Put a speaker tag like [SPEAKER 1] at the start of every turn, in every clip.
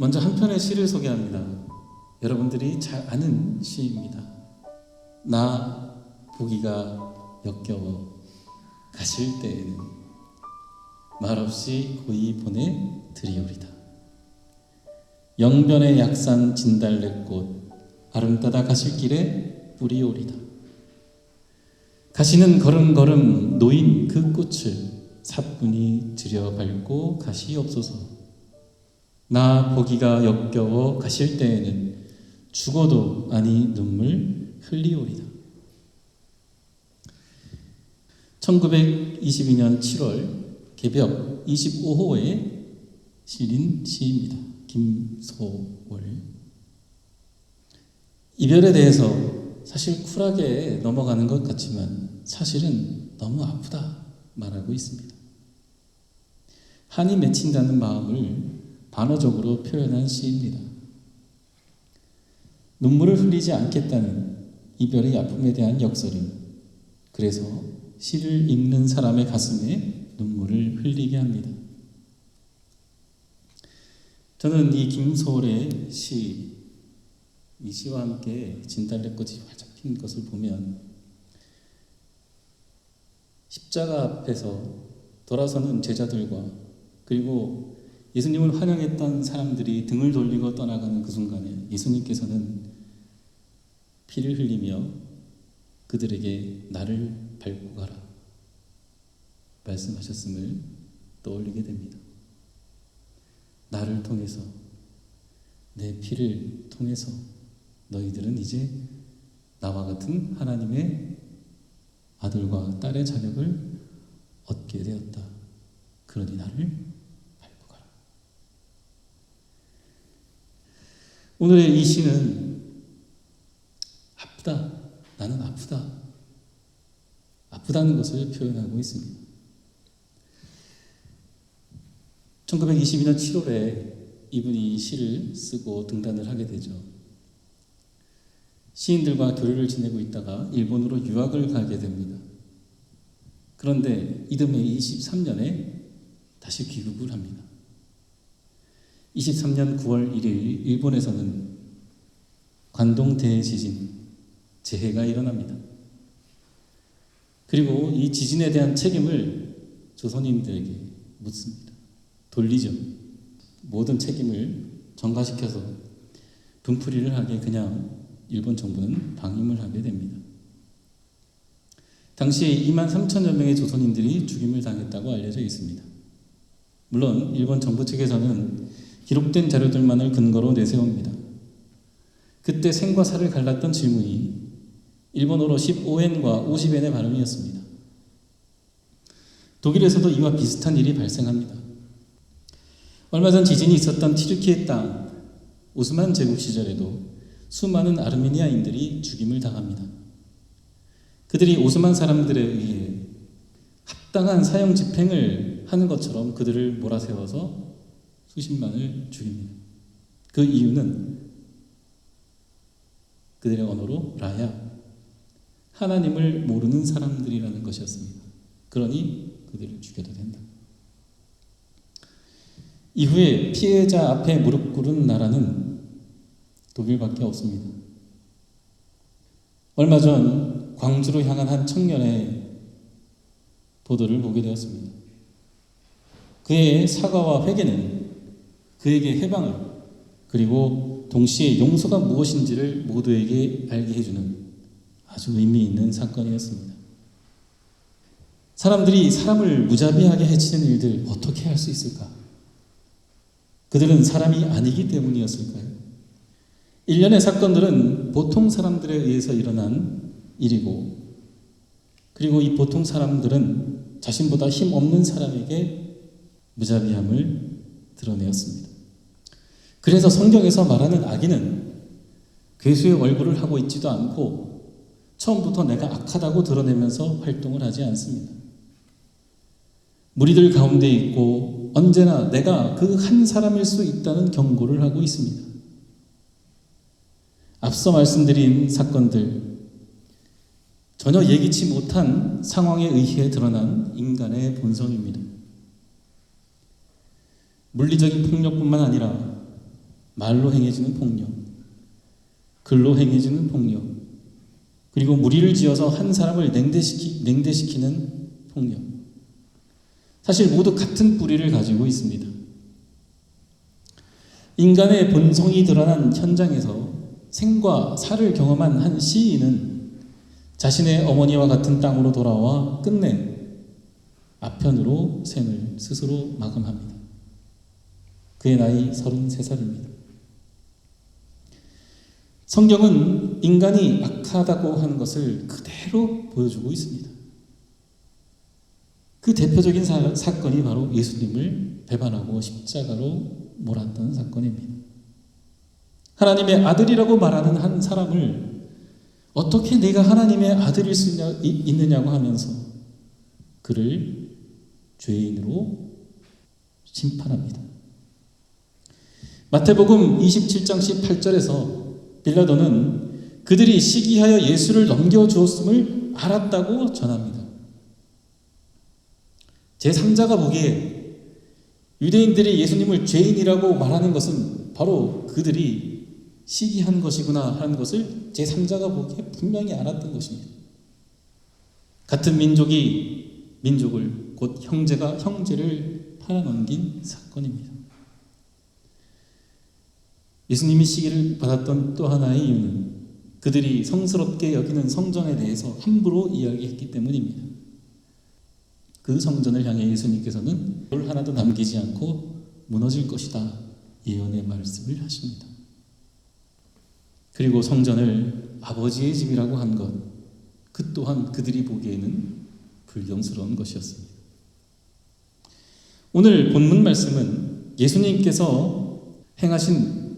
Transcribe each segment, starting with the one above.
[SPEAKER 1] 먼저 한 편의 시를 소개합니다. 여러분들이 잘 아는 시입니다. 나 보기가 역겨워 가실 때에는 말없이 고이 보내 드리오리다. 영변의 약산 진달래꽃 아름다다 가실 길에 뿌리오리다. 가시는 걸음걸음 놓인 그 꽃을 사뿐히 들여 밟고 가시옵소서. 나 보기가 역겨워 가실 때에는 죽어도 아니 눈물 흘리오리다. 1922년 7월 개벽 25호의 시인 시입니다. 김소월. 이별에 대해서 사실 쿨하게 넘어가는 것 같지만 사실은 너무 아프다 말하고 있습니다. 한이 맺힌다는 마음을 반어적으로 표현한 시입니다. 눈물을 흘리지 않겠다는 이별의 아픔에 대한 역설은 그래서 시를 읽는 사람의 가슴에 눈물을 흘리게 합니다. 저는 이 김소월의 시, 이 시와 함께 진달래꽃이 활짝 핀 것을 보면 십자가 앞에서 돌아서는 제자들과 그리고 예수님을 환영했던 사람들이 등을 돌리고 떠나가는 그 순간에 예수님께서는 피를 흘리며 그들에게 나를 밟고 가라 말씀하셨음을 떠올리게 됩니다. 나를 통해서 내 피를 통해서 너희들은 이제 나와 같은 하나님의 아들과 딸의 자격을 얻게 되었다. 그러니 나를 오늘의 이 시는 아프다. 나는 아프다. 아프다는 것을 표현하고 있습니다. 1922년 7월에 이분이 이 시를 쓰고 등단을 하게 되죠. 시인들과 교류를 지내고 있다가 일본으로 유학을 가게 됩니다. 그런데 이듬해 23년에 다시 귀국을 합니다. 23년 9월 1일 일본에서는 관동 대지진 재해가 일어납니다. 그리고 이 지진에 대한 책임을 조선인들에게 묻습니다. 돌리죠. 모든 책임을 전가시켜서 분풀이를 하게 그냥 일본 정부는 방임을 하게 됩니다. 당시에 2만 3천여 명의 조선인들이 죽임을 당했다고 알려져 있습니다. 물론 일본 정부 측에서는 기록된 자료들만을 근거로 내세웁니다. 그때 생과 사를 갈랐던 질문이 일본어로 15엔과 50엔의 발음이었습니다. 독일에서도 이와 비슷한 일이 발생합니다. 얼마 전 지진이 있었던 티르키의 땅 오스만 제국 시절에도 수많은 아르메니아인들이 죽임을 당합니다. 그들이 오스만 사람들에 의해 합당한 사형 집행을 하는 것처럼 그들을 몰아세워서 수십만을 죽입니다. 그 이유는 그들의 언어로 라야 하나님을 모르는 사람들이라는 것이었습니다. 그러니 그들을 죽여도 된다. 이후에 피해자 앞에 무릎 꿇은 나라는 독일밖에 없습니다. 얼마 전 광주로 향한 한 청년의 보도를 보게 되었습니다. 그의 사과와 회개는 그에게 해방을 그리고 동시에 용서가 무엇인지를 모두에게 알게 해주는 아주 의미 있는 사건이었습니다. 사람들이 사람을 무자비하게 해치는 일들 어떻게 할 수 있을까? 그들은 사람이 아니기 때문이었을까요? 일련의 사건들은 보통 사람들에 의해서 일어난 일이고, 그리고 이 보통 사람들은 자신보다 힘 없는 사람에게 무자비함을 드러내었습니다. 그래서 성경에서 말하는 악인은 괴수의 얼굴을 하고 있지도 않고 처음부터 내가 악하다고 드러내면서 활동을 하지 않습니다. 무리들 가운데 있고 언제나 내가 그 한 사람일 수 있다는 경고를 하고 있습니다. 앞서 말씀드린 사건들, 전혀 예기치 못한 상황에 의해 드러난 인간의 본성입니다. 물리적인 폭력뿐만 아니라 말로 행해지는 폭력, 글로 행해지는 폭력, 그리고 무리를 지어서 한 사람을 냉대시키, 냉대시키는 폭력. 사실 모두 같은 뿌리를 가지고 있습니다. 인간의 본성이 드러난 현장에서 생과 사를 경험한 한 시인은 자신의 어머니와 같은 땅으로 돌아와 끝내 아편으로 생을 스스로 마감합니다. 그의 나이 33살입니다. 성경은 인간이 악하다고 하는 것을 그대로 보여주고 있습니다. 그 대표적인 사, 사건이 바로 예수님을 배반하고 십자가로 몰았던 사건입니다. 하나님의 아들이라고 말하는 한 사람을 어떻게 내가 하나님의 아들일 수 있느냐 고 하면서 그를 죄인으로 심판합니다. 마태복음 27장 18절에서 빌라도는 그들이 시기하여 예수를 넘겨주었음을 알았다고 전합니다. 제3자가 보기에 유대인들이 예수님을 죄인이라고 말하는 것은 바로 그들이 시기한 것이구나 하는 것을 제3자가 보기에 분명히 알았던 것입니다. 같은 민족이 민족을 곧 형제가 형제를 팔아넘긴 사건입니다. 예수님이 시기를 받았던 또 하나의 이유는 그들이 성스럽게 여기는 성전에 대해서 함부로 이야기했기 때문입니다. 그 성전을 향해 예수님께서는 돌 하나도 남기지 않고 무너질 것이다 예언의 말씀을 하십니다. 그리고 성전을 아버지의 집이라고 한 것, 그 또한 그들이 보기에는 불경스러운 것이었습니다. 오늘 본문 말씀은 예수님께서 행하신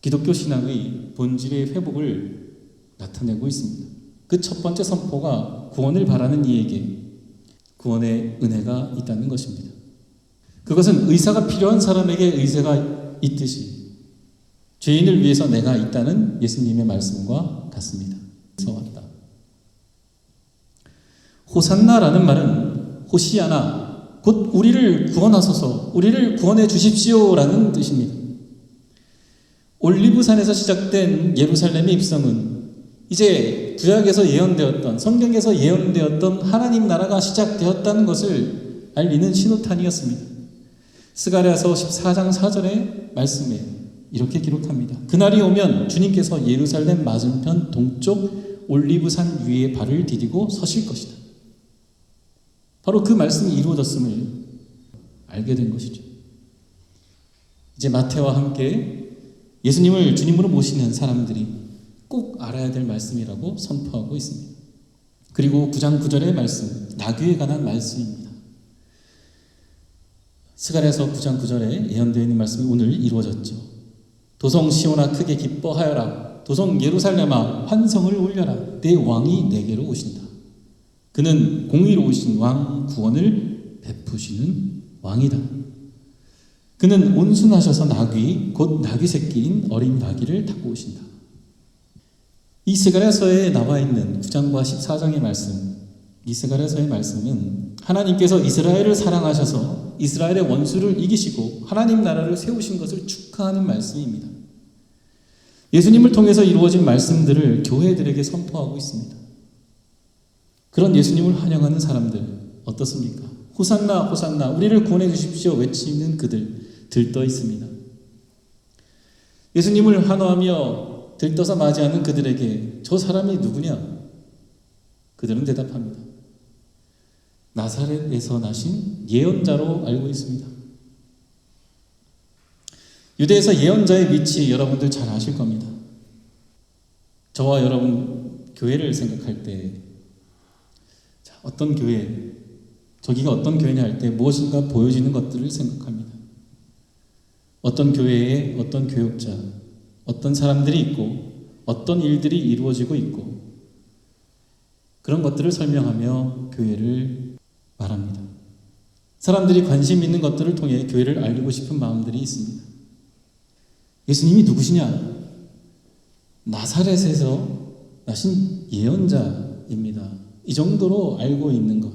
[SPEAKER 1] 기독교 신앙의 본질의 회복을 나타내고 있습니다. 그 첫 번째 선포가 구원을 바라는 이에게 구원의 은혜가 있다는 것입니다. 그것은 의사가 필요한 사람에게 의사가 있듯이 죄인을 위해서 내가 있다는 예수님의 말씀과 같습니다. 서 왔다. 호산나라는 말은 호시아나 곧 우리를 구원하소서 우리를 구원해 주십시오라는 뜻입니다. 올리브산에서 시작된 예루살렘의 입성은 이제 구약에서 예언되었던 성경에서 예언되었던 하나님 나라가 시작되었다는 것을 알리는 신호탄이었습니다. 스가랴서 14장 4절의 말씀에 이렇게 기록합니다. 그날이 오면 주님께서 예루살렘 맞은편 동쪽 올리브산 위에 발을 디디고 서실 것이다. 바로 그 말씀이 이루어졌음을 알게 된 것이죠. 이제 마태와 함께 예수님을 주님으로 모시는 사람들이 꼭 알아야 될 말씀이라고 선포하고 있습니다. 그리고 9장 9절의 말씀, 나귀에 관한 말씀입니다. 스가랴서 9장 9절에 예언되어 있는 말씀이 오늘 이루어졌죠. 도성 시온아 크게 기뻐하여라. 도성 예루살렘아 환성을 올려라. 내 왕이 내게로 오신다. 그는 공의로우신 왕 구원을 베푸시는 왕이다. 그는 온순하셔서 나귀 곧 나귀 새끼인 어린 나귀를 타고 오신다. 이 스가랴서에 나와 있는 9장과 14장의 말씀, 이 스가랴서의 말씀은 하나님께서 이스라엘을 사랑하셔서 이스라엘의 원수를 이기시고 하나님 나라를 세우신 것을 축하하는 말씀입니다. 예수님을 통해서 이루어진 말씀들을 교회들에게 선포하고 있습니다. 그런 예수님을 환영하는 사람들 어떻습니까? 호산나 호산나 우리를 구원해 주십시오 외치는 그들 들떠 있습니다. 예수님을 환호하며 들떠서 맞이하는 그들에게 저 사람이 누구냐? 그들은 대답합니다. 나사렛에서 나신 예언자로 알고 있습니다. 유대에서 예언자의 위치 여러분들 잘 아실 겁니다. 저와 여러분 교회를 생각할 때 어떤 교회, 저기가 어떤 교회냐 할 때 무엇인가 보여지는 것들을 생각합니다. 어떤 교회에 어떤 교육자, 어떤 사람들이 있고 어떤 일들이 이루어지고 있고 그런 것들을 설명하며 교회를 말합니다. 사람들이 관심 있는 것들을 통해 교회를 알리고 싶은 마음들이 있습니다. 예수님이 누구시냐? 나사렛에서 나신 예언자 자입니다. 이 정도로 알고 있는 것.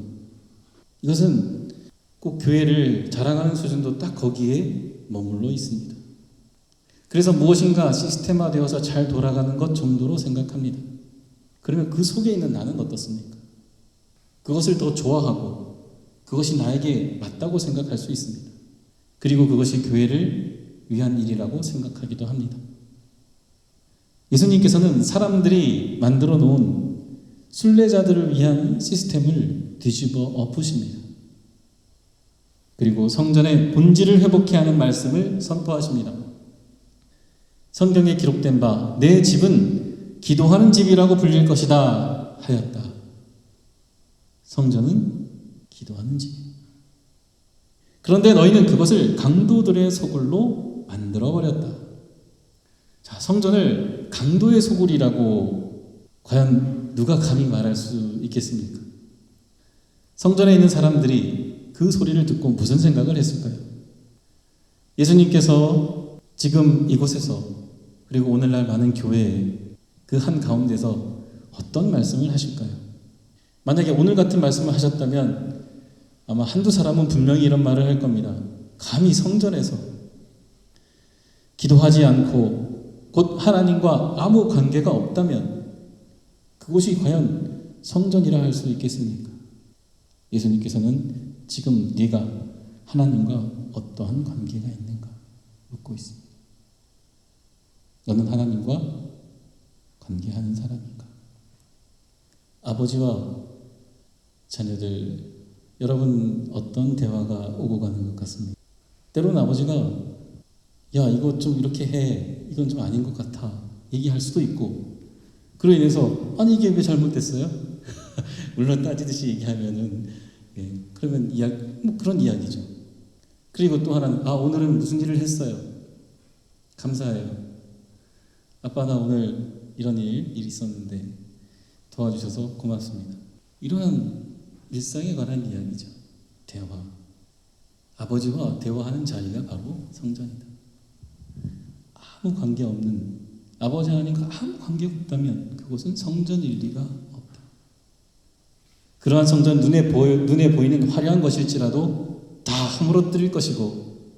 [SPEAKER 1] 이것은 꼭 교회를 자랑하는 수준도 딱 거기에 머물러 있습니다. 그래서 무엇인가 시스템화 되어서 잘 돌아가는 것 정도로 생각합니다. 그러면 그 속에 있는 나는 어떻습니까? 그것을 더 좋아하고 그것이 나에게 맞다고 생각할 수 있습니다. 그리고 그것이 교회를 위한 일이라고 생각하기도 합니다. 예수님께서는 사람들이 만들어 놓은 순례자들을 위한 시스템을 뒤집어 엎으십니다. 그리고 성전의 본질을 회복해 하는 말씀을 선포하십니다. 성경에 기록된 바, 내 집은 기도하는 집이라고 불릴 것이다 하였다. 성전은 기도하는 집. 그런데 너희는 그것을 강도들의 소굴로 만들어 버렸다. 자, 성전을 강도의 소굴이라고 과연 누가 감히 말할 수 있겠습니까? 성전에 있는 사람들이 그 소리를 듣고 무슨 생각을 했을까요? 예수님께서 지금 이곳에서 그리고 오늘날 많은 교회에 그 한 가운데서 어떤 말씀을 하실까요? 만약에 오늘 같은 말씀을 하셨다면 아마 한두 사람은 분명히 이런 말을 할 겁니다. 감히 성전에서 기도하지 않고 곧 하나님과 아무 관계가 없다면 그곳이 과연 성전이라 할 수 있겠습니까? 예수님께서는 지금 네가 하나님과 어떠한 관계가 있는가 묻고 있습니다. 너는 하나님과 관계하는 사람인가? 아버지와 자녀들 여러분 어떤 대화가 오고 가는 것 같습니다. 때로는 아버지가 야 이거 좀 이렇게 해 이건 좀 아닌 것 같아 얘기할 수도 있고 그로 인해서 아니 이게 왜 잘못됐어요? 물론 따지듯이 얘기하면은 예, 그러면 이야 뭐 그런 이야기죠. 그리고 또 하나는 아 오늘은 무슨 일을 했어요. 감사해요. 아빠 나 오늘 이런 일, 일 있었는데 도와주셔서 고맙습니다. 이러한 일상에 관한 이야기죠. 대화. 아버지와 대화하는 자리가 바로 성전이다. 아무 관계 없는 아버지 하나님과 아무 관계가 없다면 그곳은 성전일 리가 없다. 그러한 성전 눈에 보여, 눈에 보이는 화려한 것일지라도 다 허물어뜨릴 것이고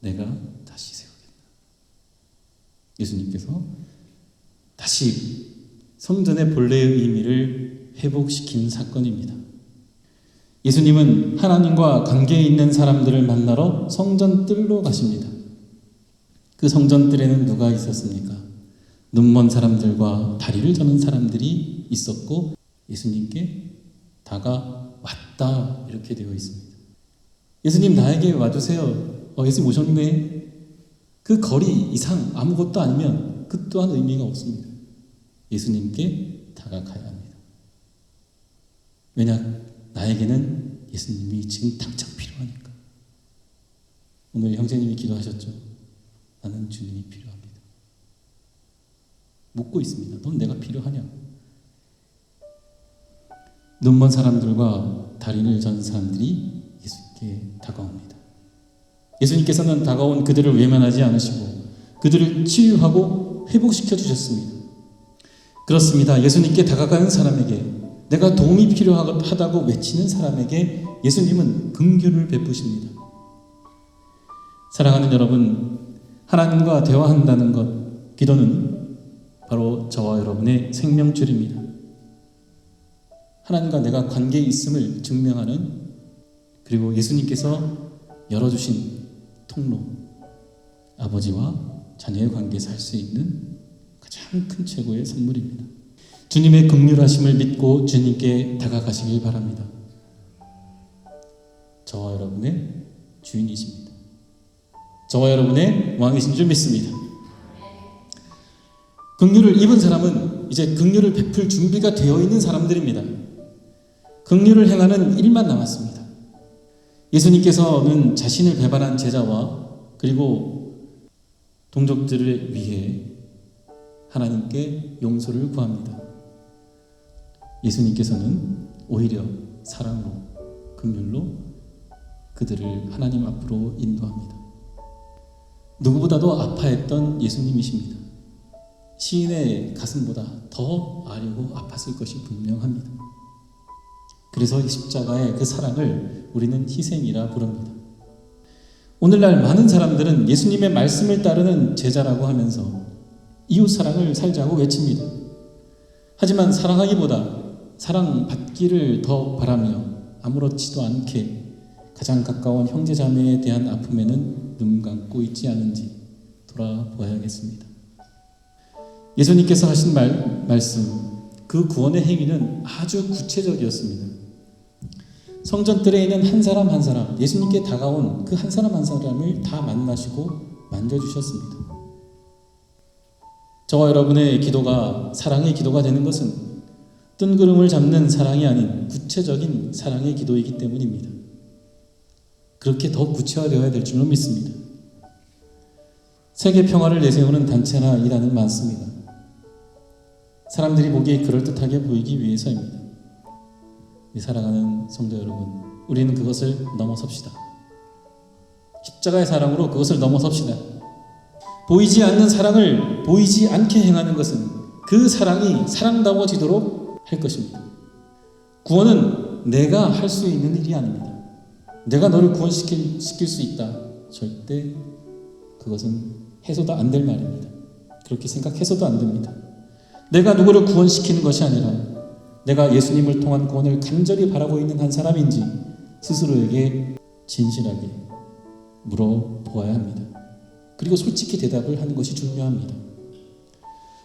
[SPEAKER 1] 내가 다시 세우겠다. 예수님께서 다시 성전의 본래의 의미를 회복시킨 사건입니다. 예수님은 하나님과 관계에 있는 사람들을 만나러 성전 뜰로 가십니다. 그 성전 뜰에는 누가 있었습니까? 눈먼 사람들과 다리를 저는 사람들이 있었고 예수님께 다가왔다 이렇게 되어 있습니다. 예수님 나에게 와주세요. 어, 예수님 오셨네. 그 거리 이상 아무것도 아니면 그 또한 의미가 없습니다. 예수님께 다가가야 합니다. 왜냐 나에게는 예수님이 지금 당장 필요하니까. 오늘 형제님이 기도하셨죠. 나는 주님이 필요합니다. 묻고 있습니다. 넌 내가 필요하냐? 눈먼 사람들과 다리를 전 사람들이 예수께 다가옵니다. 예수님께서는 다가온 그들을 외면하지 않으시고 그들을 치유하고 회복시켜 주셨습니다. 그렇습니다. 예수님께 다가가는 사람에게 내가 도움이 필요하다고 외치는 사람에게 예수님은 긍휼을 베푸십니다. 사랑하는 여러분, 하나님과 대화한다는 것, 기도는 바로 저와 여러분의 생명줄입니다. 하나님과 내가 관계에 있음을 증명하는 그리고 예수님께서 열어주신 통로, 아버지와 자녀의 관계에서 할 수 있는 가장 큰 최고의 선물입니다. 주님의 극률하심을 믿고 주님께 다가가시길 바랍니다. 저와 여러분의 주인이십니다. 저와 여러분의 왕이신 줄 믿습니다. 극률을 입은 사람은 이제 극률을 베풀 준비가 되어 있는 사람들입니다. 극률을 행하는 일만 남았습니다. 예수님께서는 자신을 배반한 제자와 그리고 동족들을 위해 하나님께 용서를 구합니다. 예수님께서는 오히려 사랑으로, 긍휼로 그들을 하나님 앞으로 인도합니다. 누구보다도 아파했던 예수님이십니다. 시인의 가슴보다 더 아리고 아팠을 것이 분명합니다. 그래서 이 십자가의 그 사랑을 우리는 희생이라 부릅니다. 오늘날 많은 사람들은 예수님의 말씀을 따르는 제자라고 하면서 이웃 사랑을 살자고 외칩니다. 하지만 사랑하기보다 사랑받기를 더 바라며 아무렇지도 않게 가장 가까운 형제 자매에 대한 아픔에는 눈 감고 있지 않은지 돌아보아야겠습니다. 예수님께서 하신 말, 말씀, 그 구원의 행위는 아주 구체적이었습니다. 성전 뜰에 있는 한 사람 한 사람, 예수님께 다가온 그 한 사람 한 사람을 다 만나시고 만져주셨습니다. 저와 여러분의 기도가 사랑의 기도가 되는 것은 뜬구름을 잡는 사랑이 아닌 구체적인 사랑의 기도이기 때문입니다. 그렇게 더 구체화되어야 될 줄로 믿습니다. 세계 평화를 내세우는 단체나 이단은 많습니다. 사람들이 보기에 그럴듯하게 보이기 위해서입니다. 이 사랑하는 성도 여러분, 우리는 그것을 넘어섭시다. 십자가의 사랑으로 그것을 넘어섭시다. 보이지 않는 사랑을 보이지 않게 행하는 것은 그 사랑이 사랑다워지도록 할 것입니다. 구원은 내가 할 수 있는 일이 아닙니다. 내가 너를 구원시킬 시킬 수 있다. 절대 그것은 해서도 안 될 말입니다. 그렇게 생각해서도 안 됩니다. 내가 누구를 구원시키는 것이 아니라 내가 예수님을 통한 구원을 간절히 바라고 있는 한 사람인지 스스로에게 진실하게 물어보아야 합니다. 그리고 솔직히 대답을 하는 것이 중요합니다.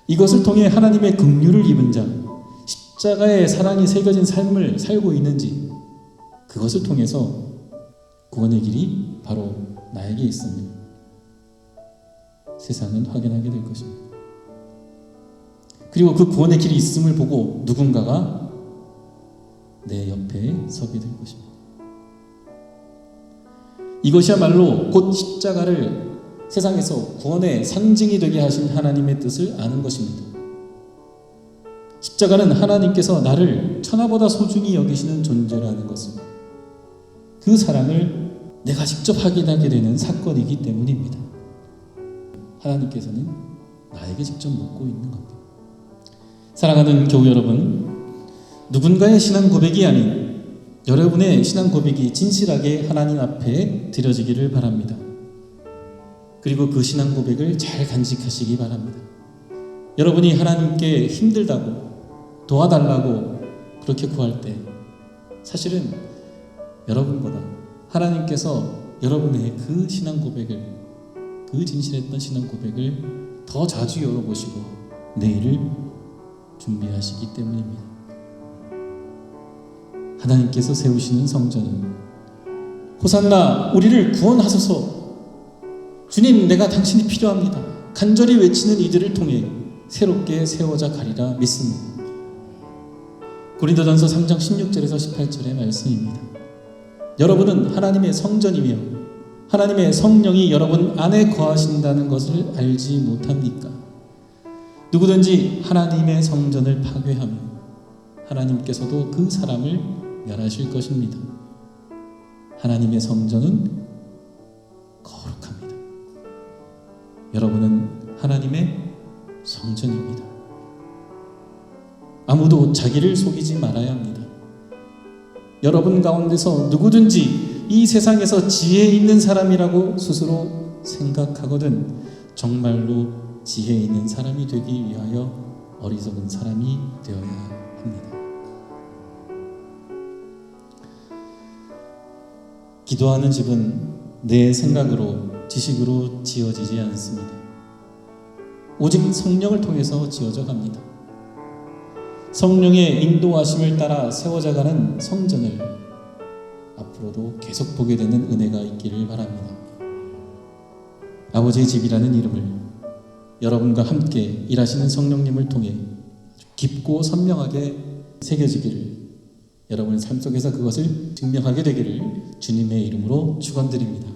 [SPEAKER 1] 이것을 통해 하나님의 긍휼을 입은 자, 십자가의 사랑이 새겨진 삶을 살고 있는지 그것을 통해서 구원의 길이 바로 나에게 있으면 세상은 확인하게 될 것입니다. 그리고 그 구원의 길이 있음을 보고 누군가가 내 옆에 서게 될 것입니다. 이것이야말로 곧 십자가를 세상에서 구원의 상징이 되게 하신 하나님의 뜻을 아는 것입니다. 십자가는 하나님께서 나를 천하보다 소중히 여기시는 존재라는 것을 그 사랑을 내가 직접 확인하게 되는 사건이기 때문입니다. 하나님께서는 나에게 직접 묻고 있는 겁니다. 사랑하는 교우 여러분, 누군가의 신앙 고백이 아닌 여러분의 신앙 고백이 진실하게 하나님 앞에 드려지기를 바랍니다. 그리고 그 신앙 고백을 잘 간직하시기 바랍니다. 여러분이 하나님께 힘들다고 도와달라고 그렇게 구할 때 사실은 여러분보다 하나님께서 여러분의 그 신앙 고백을 그 진실했던 신앙 고백을 더 자주 열어보시고 내일을 준비하시기 때문입니다. 하나님께서 세우시는 성전은 호산나 우리를 구원하소서 주님 내가 당신이 필요합니다. 간절히 외치는 이들을 통해 새롭게 세워져 가리라 믿습니다. 고린도전서 3장 16절에서 18절의 말씀입니다. 여러분은 하나님의 성전이며 하나님의 성령이 여러분 안에 거하신다는 것을 알지 못합니까? 누구든지 하나님의 성전을 파괴하면 하나님께서도 그 사람을 멸하실 것입니다. 하나님의 성전은 거룩합니다. 여러분은 하나님의 성전입니다. 아무도 자기를 속이지 말아야 합니다. 여러분 가운데서 누구든지 이 세상에서 지혜 있는 사람이라고 스스로 생각하거든 정말로 지혜 있는 사람이 되기 위하여 어리석은 사람이 되어야 합니다. 기도하는 집은 내 생각으로 지식으로 지어지지 않습니다. 오직 성령을 통해서 지어져 갑니다. 성령의 인도하심을 따라 세워져가는 성전을 앞으로도 계속 보게 되는 은혜가 있기를 바랍니다. 아버지의 집이라는 이름을 여러분과 함께 일하시는 성령님을 통해 깊고 선명하게 새겨지기를 여러분의 삶 속에서 그것을 증명하게 되기를 주님의 이름으로 축원드립니다.